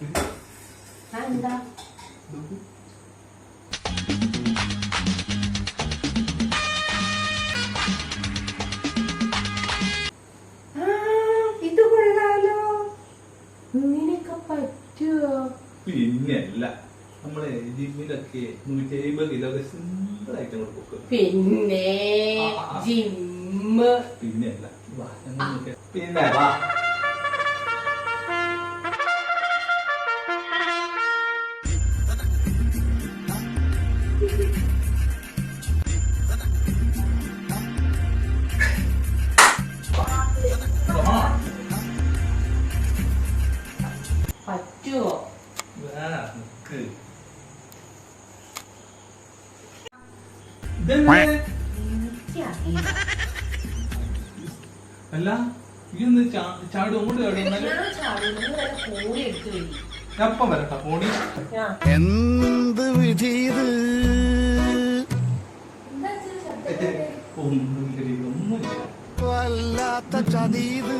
എന്താ ആ, ഇത് കൊള്ളാലോ. ഇങ്ങനെയൊക്കെ പറ്റുമോ പിന്നെയല്ല നമ്മളെ ജിമ്മിലൊക്കെ നൂറ്റി അമ്പത് കിലോ സിമ്പിൾ ആയിട്ട് അങ്ങോട്ട് കൊടുക്കും പിന്നെ. ജിമ്മ്. പിന്നെയല്ല. പിന്നെ വാ. പറ്റുമോ അല്ല ഇന്ന് ചാടും? അങ്ങോട്ട് ചാടും. ഇപ്പം വരട്ടെ. ഫോണി എന്ത് വിധി ഇത്? ഒന്നുമില്ല ഒന്നുമില്ല. വല്ലാത്ത ചതീത്